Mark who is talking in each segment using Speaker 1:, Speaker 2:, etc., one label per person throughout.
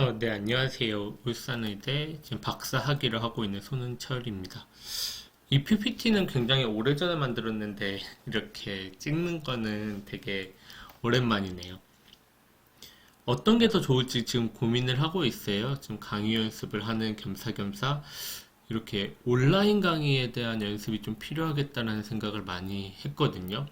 Speaker 1: 어, 네, 안녕하세요. 울산의대 지금 박사 학위를 하고 있는 손은철입니다. 이 PPT는 굉장히 오래전에 만들었는데 이렇게 찍는 거는 되게 오랜만이네요. 어떤 게 더 좋을지 지금 고민을 하고 있어요. 지금 강의 연습을 하는 겸사겸사 이렇게 온라인 강의에 대한 연습이 좀 필요하겠다라는 생각을 많이 했거든요.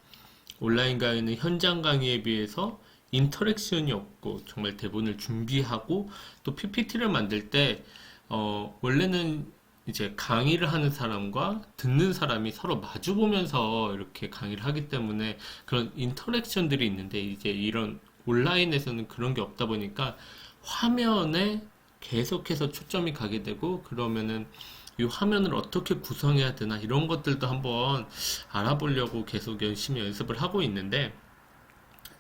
Speaker 1: 온라인 강의는 현장 강의에 비해서 인터랙션이 없고 정말 대본을 준비하고 또 PPT를 만들 때 어, 원래는 이제 강의를 하는 사람과 듣는 사람이 서로 마주 보면서 이렇게 강의를 하기 때문에 그런 인터랙션들이 있는데 이제 이런 온라인에서는 그런 게 없다 보니까 화면에 계속해서 초점이 가게 되고 그러면은 이 화면을 어떻게 구성해야 되나 이런 것들도 한번 알아보려고 계속 열심히 연습을 하고 있는데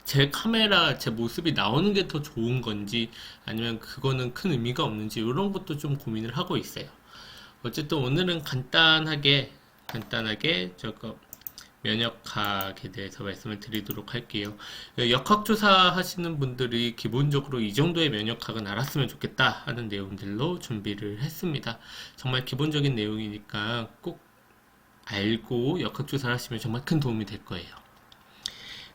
Speaker 1: 제 카메라 제 모습이 나오는 게 더 좋은 건지 아니면 그거는 큰 의미가 없는지 이런 것도 좀 고민을 하고 있어요. 어쨌든 오늘은 간단하게 간단하게 저거 면역학에 대해서 말씀을 드리도록 할게요. 역학조사 하시는 분들이 기본적으로 이 정도의 면역학은 알았으면 좋겠다 하는 내용들로 준비를 했습니다. 정말 기본적인 내용이니까 꼭 알고 역학조사를 하시면 정말 큰 도움이 될 거예요.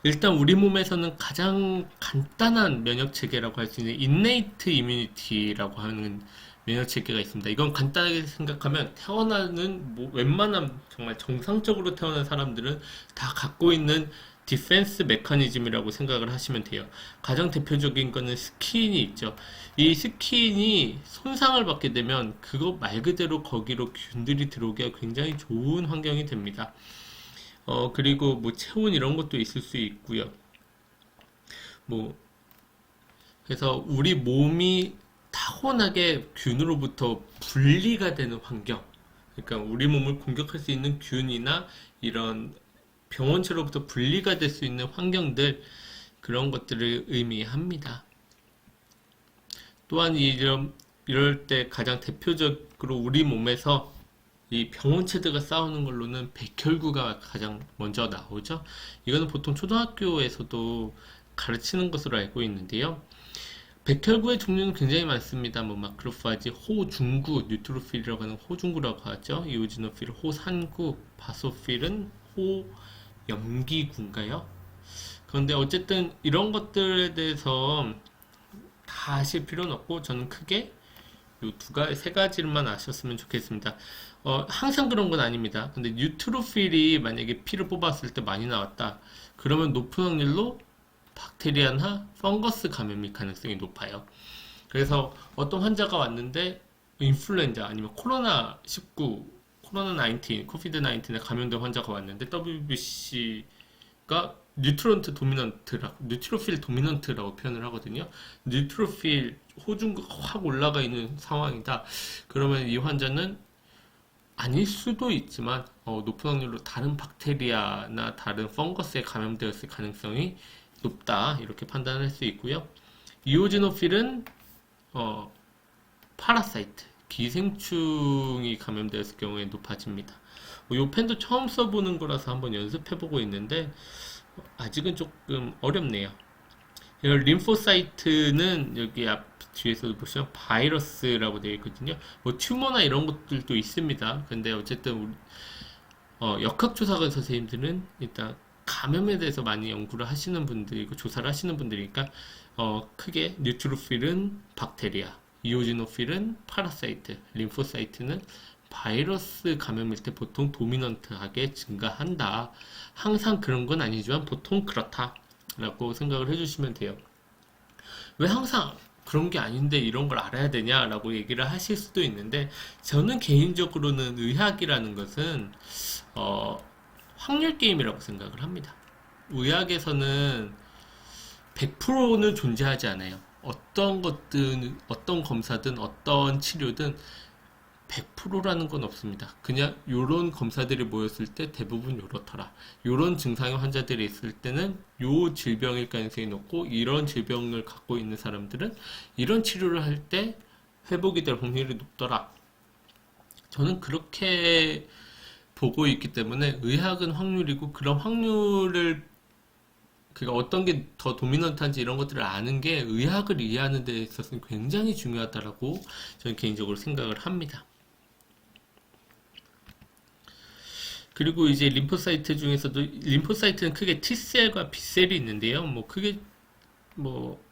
Speaker 1: 일단 우리 몸에서는 가장 간단한 면역 체계라고 할 수 있는 인네이트 이뮤니티라고 하는 면역 체계가 있습니다. 이건 간단하게 생각하면 태어나는 뭐 웬만한 정말 정상적으로 태어난 사람들은 다 갖고 있는 디펜스 메커니즘이라고 생각을 하시면 돼요. 가장 대표적인 거는 스킨이 있죠. 이 스킨이 손상을 받게 되면 그거 말 그대로 거기로 균들이 들어오기가 굉장히 좋은 환경이 됩니다. 어, 그리고 뭐 체온 이런 것도 있을 수 있고요. 뭐 그래서 우리 몸이 타고나게 균으로부터 분리가 되는 환경. 그러니까 우리 몸을 공격할 수 있는 균이나 이런 병원체로부터 분리가 될 수 있는 환경들 그런 것들을 의미합니다. 또한 이런 이럴 때 가장 대표적으로 우리 몸에서 이 병원체드가 싸우는 걸로는 백혈구가 가장 먼저 나오죠. 이거는 보통 초등학교에서도 가르치는 것으로 알고 있는데요. 백혈구의 종류는 굉장히 많습니다. 뭐 마크로파지, 호중구, 뉴트로필이라고 하는 호중구라고 하죠. 이오지노필, 호산구, 바소필은 호염기구인가요? 그런데 어쨌든 이런 것들에 대해서 다 아실 필요는 없고 저는 크게 요두가 지세 가지만 아셨으면 좋겠습니다. 어, 항상 그런 건 아닙니다. 근데 뉴트로필이 만약에 피를 뽑았을 때 많이 나왔다. 그러면 높은 확률로 박테리아나 펑거스 감염일 가능성이 높아요. 그래서 어떤 환자가 왔는데 인플루엔자 아니면 코로나19, 코로나19, 코피드19에 감염된 환자가 왔는데 WBC가 뉴트론트 도미넌트라고, 뉴트로필 도미넌트라고 표현을 하거든요. 뉴트로필 호중과 확 올라가 있는 상황이다. 그러면 이 환자는 아닐 수도 있지만 어, 높은 확률로 다른 박테리아나 다른 펑거스에 감염되었을 가능성이 높다 이렇게 판단할 수 있고요. 이오지노필은 어, 파라사이트 기생충이 감염되었을 경우에 높아집니다. 이 뭐, 펜도 처음 써보는 거라서 한번 연습해보고 있는데 아직은 조금 어렵네요. 림포사이트는 여기 앞 뒤에서도 보시면 바이러스라고 되어 있거든요. 뭐 튜머나 이런 것들도 있습니다. 근데 어쨌든 우리 어, 역학조사관 선생님들은 일단 감염에 대해서 많이 연구를 하시는 분들이고 조사를 하시는 분들이니까 어, 크게 뉴트로필은 박테리아, 이오지노필은 파라사이트, 림포사이트는 바이러스 감염일 때 보통 도미넌트하게 증가한다. 항상 그런 건 아니지만 보통 그렇다. 라고 생각을 해주시면 돼요. 왜 항상 그런 게 아닌데 이런 걸 알아야 되냐라고 얘기를 하실 수도 있는데 저는 개인적으로는 의학이라는 것은 어, 확률 게임이라고 생각을 합니다. 의학에서는 100%는 존재하지 않아요. 어떤 것든 어떤 검사든 어떤 치료든 100%라는 건 없습니다. 그냥 요런 검사들이 모였을 때 대부분 요렇더라. 요런 증상의 환자들이 있을 때는 요 질병일 가능성이 높고 이런 질병을 갖고 있는 사람들은 이런 치료를 할 때 회복이 될 확률이 높더라. 저는 그렇게 보고 있기 때문에 의학은 확률이고 그런 확률을 그러니까 어떤 게 더 도미넌트한지 이런 것들을 아는 게 의학을 이해하는 데 있어서는 굉장히 중요하다라고 저는 개인적으로 생각을 합니다. 그리고 이제 림프사이트 중에서도 림프사이트는 크게 T셀과 B셀이 있는데요. 뭐 크게 뭐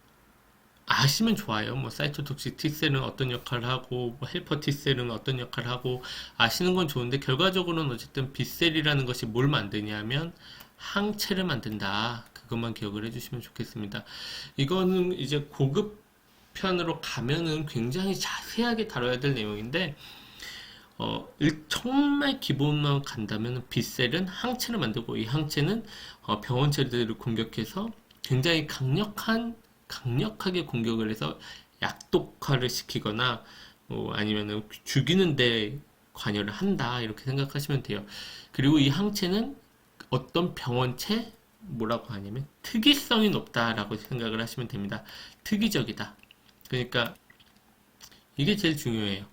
Speaker 1: 아시면 좋아요. 뭐 사이토톡시 T셀은 어떤 역할을 하고 뭐 헬퍼 T셀은 어떤 역할을 하고 아시는 건 좋은데 결과적으로는 어쨌든 B셀이라는 것이 뭘 만드냐면 항체를 만든다. 그것만 기억을 해주시면 좋겠습니다. 이거는 이제 고급 편으로 가면은 굉장히 자세하게 다뤄야 될 내용인데 어, 정말 기본만 간다면 B셀은 항체를 만들고 이 항체는 어, 병원체들을 공격해서 굉장히 강력한 강력하게 공격을 해서 약독화를 시키거나 뭐아니면 죽이는데 관여를 한다 이렇게 생각하시면 돼요. 그리고 이 항체는 어떤 병원체 뭐라고 하냐면 특이성이 높다라고 생각을 하시면 됩니다. 특이적이다. 그러니까 이게 제일 중요해요.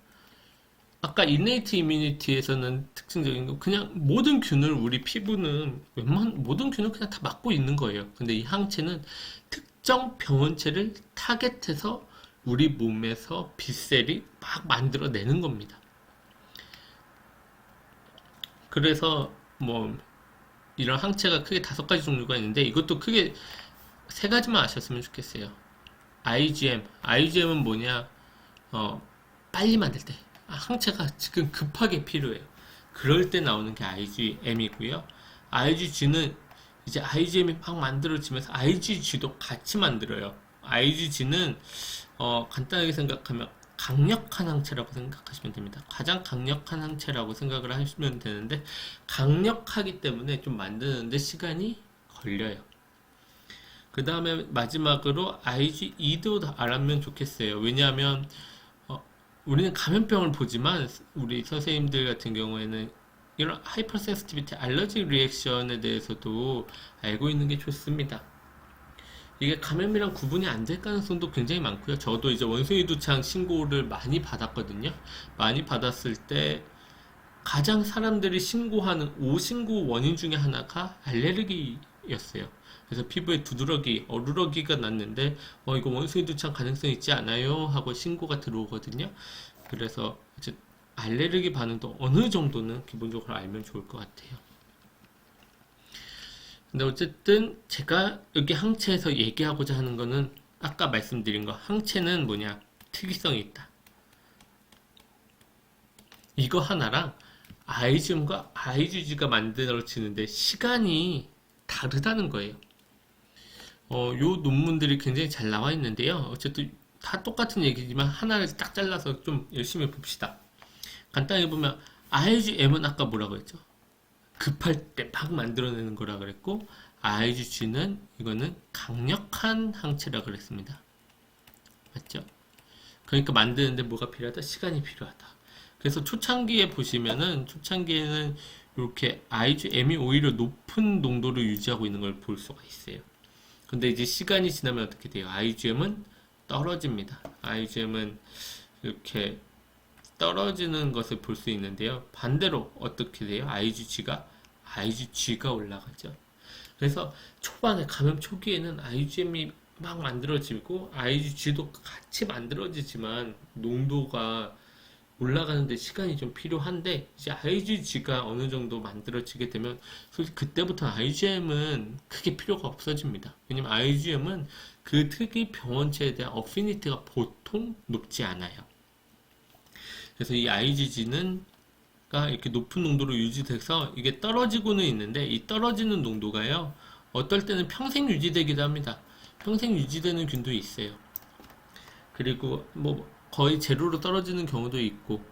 Speaker 1: 아까 인네이트 이뮤니티에서는 특징적인 거 그냥 모든 균을 우리 피부는 웬만 모든 균을 그냥 다 막고 있는 거예요. 근데 이 항체는 특정 병원체를 타겟해서 우리 몸에서 B셀이 막 만들어내는 겁니다. 그래서 뭐 이런 항체가 크게 다섯 가지 종류가 있는데 이것도 크게 세 가지만 아셨으면 좋겠어요. IgM, IgM은 뭐냐? 어, 빨리 만들 때 아, 항체가 지금 급하게 필요해요. 그럴 때 나오는 게 IgM이고요. IgG는 이제 IgM이 막 만들어지면서 IgG도 같이 만들어요. IgG는 어, 간단하게 생각하면 강력한 항체라고 생각하시면 됩니다. 가장 강력한 항체라고 생각을 하시면 되는데 강력하기 때문에 좀 만드는데 시간이 걸려요. 그 다음에 마지막으로 IgE도 알면 았 좋겠어요. 왜냐하면 우리는 감염병을 보지만 우리 선생님들 같은 경우에는 이런 하이퍼 센스티비티 알러지 리액션에 대해서도 알고 있는 게 좋습니다. 이게 감염이랑 구분이 안 될 가능성도 굉장히 많고요. 저도 이제 원숭이 두창 신고를 많이 받았거든요. 많이 받았을 때 가장 사람들이 신고하는 오신고 원인 중에 하나가 알레르기 였어요. 그래서 피부에 두드러기, 어루러기가 났는데 어 이거 원숭이 두창 가능성 있지 않아요? 하고 신고가 들어오거든요. 그래서 이제 알레르기 반응도 어느 정도는 기본적으로 알면 좋을 것 같아요. 근데 어쨌든 제가 여기 항체에서 얘기하고자 하는 거는 아까 말씀드린 거 항체는 뭐냐 특이성이 있다. 이거 하나랑 아이즘과 아이즈지가 만들어지는데 시간이 다르다는 거예요. 어, 요 논문들이 굉장히 잘 나와 있는데요. 어쨌든 다 똑같은 얘기지만 하나를 딱 잘라서 좀 열심히 봅시다. 간단히 보면 IgM은 아까 뭐라고 했죠? 급할 때막 만들어내는 거라 그랬고 IgG는 이거는 강력한 항체라 그랬습니다. 맞죠? 그러니까 만드는데 뭐가 필요하다? 시간이 필요하다. 그래서 초창기에 보시면은 초창기에는 이렇게 IG M이 오히려 높은 농도를 유지하고 있는 걸 볼 수가 있어요. 근데 이제 시간이 지나면 어떻게 돼요? IgM은 떨어집니다. IgM은 이렇게 떨어지는 것을 볼 수 있는데요. 반대로 어떻게 돼요? IgG가 IgG가 올라가죠. 그래서 초반에 감염 초기에는 IgM이 막 만들어지고 IgG도 같이 만들어지지만 농도가 올라가는데 시간이 좀 필요한데 이제 IgG가 어느 정도 만들어지게 되면 솔직히 그때부터 IgM은 크게 필요가 없어집니다. 왜냐면 IgM은 그 특이 병원체에 대한 어피니티가 보통 높지 않아요. 그래서 이 IgG는 이렇게 높은 농도로 유지돼서 이게 떨어지고는 있는데 이 떨어지는 농도가요 어떨 때는 평생 유지되기도 합니다. 평생 유지되는 균도 있어요. 그리고 뭐 거의 제로로 떨어지는 경우도 있고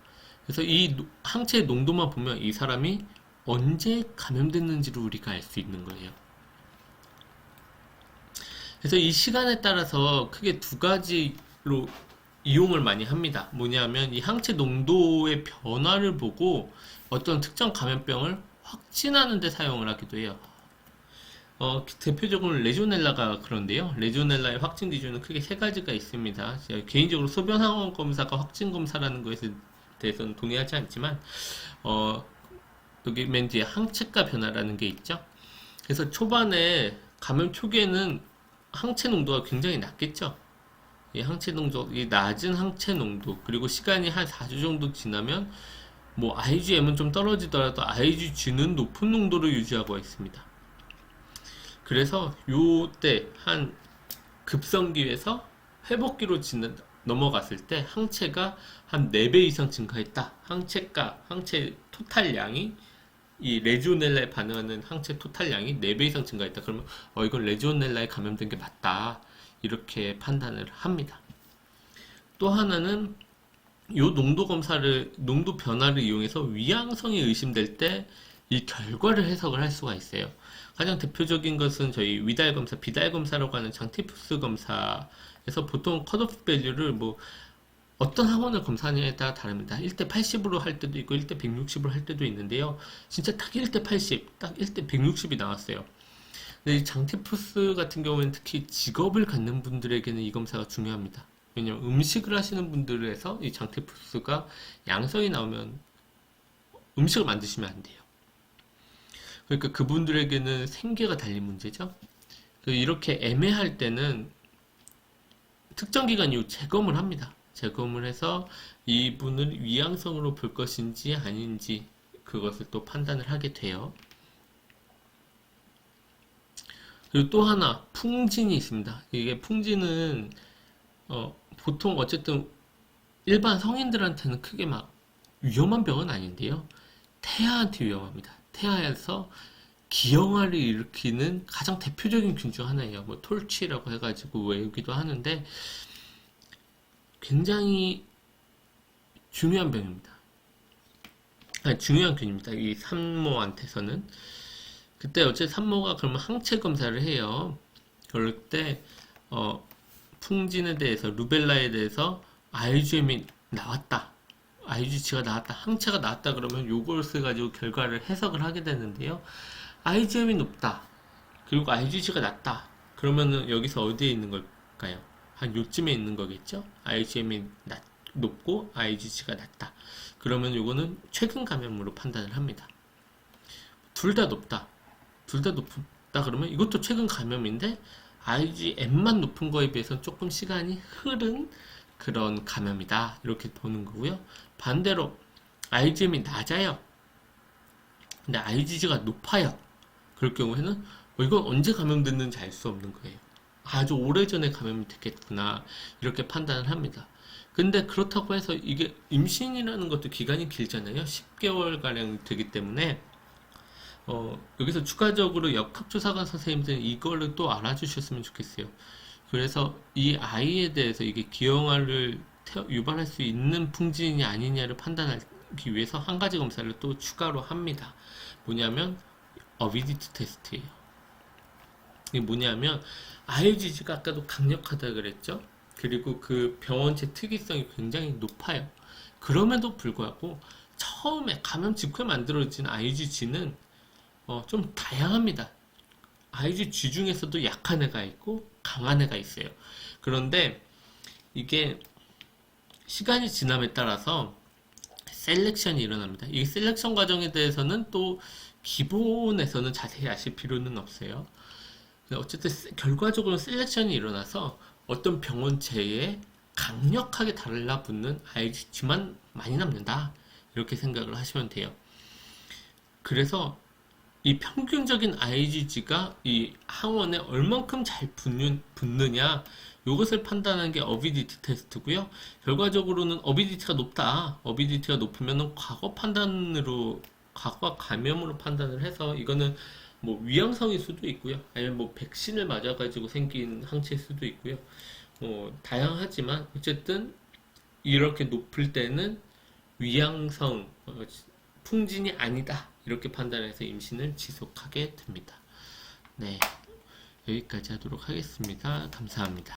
Speaker 1: 그래서 이항체 농도만 보면 이 사람이 언제 감염됐는지를 우리가 알 수 있는 거예요. 그래서 이 시간에 따라서 크게 두 가지로 이용을 많이 합니다. 뭐냐면 이 항체 농도의 변화를 보고 어떤 특정 감염병을 확진하는 데 사용을 하기도 해요. 어, 대표적으로 레조넬라가 그런데요. 레조넬라의 확진 기준은 크게 세 가지가 있습니다. 제가 개인적으로 소변 항원 검사가 확진 검사라는 것에 대해서는 동의하지 않지만, 어, 여기 맨 뒤에 항체가 변화라는 게 있죠. 그래서 초반에 감염 초기에는 항체 농도가 굉장히 낮겠죠. 이 항체 농도, 이 낮은 항체 농도, 그리고 시간이 한 4주 정도 지나면 뭐 IgM은 좀 떨어지더라도 IgG는 높은 농도를 유지하고 있습니다. 그래서 요 때 한 급성기에서 회복기로 지는 넘어갔을 때 항체가 한 4배 이상 증가했다. 항체가 항체 토탈량이 이 레지오넬라에 반응하는 항체 토탈량이 4배 이상 증가했다. 그러면 어 이건 레지오넬라에 감염된 게 맞다. 이렇게 판단을 합니다. 또 하나는 요 농도 검사를 농도 변화를 이용해서 위양성이 의심될 때 이 결과를 해석을 할 수가 있어요. 가장 대표적인 것은 저희 위달 검사, 비달 검사라고 하는 장티푸스 검사에서 보통 컷오프 밸류를 뭐 어떤 학원을 검사하느냐에 따라 다릅니다. 1대 80으로 할 때도 있고 1대 160으로 할 때도 있는데요. 진짜 딱 1대 80, 딱 1대 160이 나왔어요. 근데 장티푸스 같은 경우에는 특히 직업을 갖는 분들에게는 이 검사가 중요합니다. 왜냐면 음식을 하시는 분들에서 이 장티푸스가 양성이 나오면 음식을 만드시면 안 돼요. 그러니까 그분들에게는 생계가 달린 문제죠. 그 이렇게 애매할 때는 특정 기간 이후 재검을 합니다. 재검을 해서 이분을 위양성으로 볼 것인지 아닌지 그것을 또 판단을 하게 돼요. 그리고 또 하나 풍진이 있습니다. 이게 풍진은 어, 보통 어쨌든 일반 성인들한테는 크게 막 위험한 병은 아닌데요. 태아한테 위험합니다. 태아에서 기형아를 일으키는 가장 대표적인 균 중 하나예요. 뭐 톨치라고 해가지고 외우기도 하는데 굉장히 중요한 병입니다. 아니, 중요한 균입니다. 이 산모한테서는 그때 어째 산모가 그러면 항체 검사를 해요. 그럴 때 어, 풍진에 대해서 루벨라에 대해서 알주엠이 나왔다. IGC가 나왔다, 항체가 나왔다 그러면 요걸써 가지고 결과를 해석을 하게 되는데요. IgM이 높다, 그리고 IgC가 낮다. 그러면은 여기서 어디에 있는 걸까요? 한 요쯤에 있는 거겠죠? IgM이 낮, 높고 IgC가 낮다. 그러면 요거는 최근 감염으로 판단을 합니다. 둘 다 높다. 둘 다 높다 그러면 이것도 최근 감염인데 IgM만 높은 거에 비해서는 조금 시간이 흐른 그런 감염이다. 이렇게 보는 거고요. 반대로 IgM이 낮아요. 근데 IgG가 높아요. 그럴 경우에는 어, 이건 언제 감염됐는지 알 수 없는 거예요. 아주 오래전에 감염이 됐겠구나. 이렇게 판단을 합니다. 근데 그렇다고 해서 이게 임신이라는 것도 기간이 길잖아요. 10개월가량 되기 때문에 어, 여기서 추가적으로 역학조사관 선생님들은 이걸또 알아주셨으면 좋겠어요. 그래서 이 아이에 대해서 이게 기형아를 유발할 수 있는 풍진이 아니냐를 판단하기 위해서 한 가지 검사를 또 추가로 합니다. 뭐냐면 어비디트 테스트예요. 이게 뭐냐면 IgG가 아까도 강력하다 그랬죠. 그리고 그 병원체 특이성이 굉장히 높아요. 그럼에도 불구하고 처음에 감염 직후에 만들어진 IgG는 어, 좀 다양합니다. IgG 중에서도 약한 애가 있고 강한 애가 있어요. 그런데 이게 시간이 지남에 따라서 셀렉션이 일어납니다. 이 셀렉션 과정에 대해서는 또 기본에서는 자세히 아실 필요는 없어요. 어쨌든 결과적으로 셀렉션이 일어나서 어떤 병원체에 강력하게 달라붙는 알지만 많이 남는다. 이렇게 생각을 하시면 돼요. 그래서 이 평균적인 IgG가 이 항원에 얼만큼 잘 붙는, 붙느냐 이것을 판단하는 게 어비디티 테스트고요. 결과적으로는 어비디티가 높다. 어비디티가 높으면 과거 판단으로 과거 감염으로 판단을 해서 이거는 뭐 위양성일 수도 있고요. 아니면 뭐 백신을 맞아가지고 생긴 항체일 수도 있고요. 뭐 다양하지만 어쨌든 이렇게 높을 때는 위양성 어, 풍진이 아니다. 이렇게 판단해서 임신을 지속하게 됩니다. 네. 여기까지 하도록 하겠습니다. 감사합니다.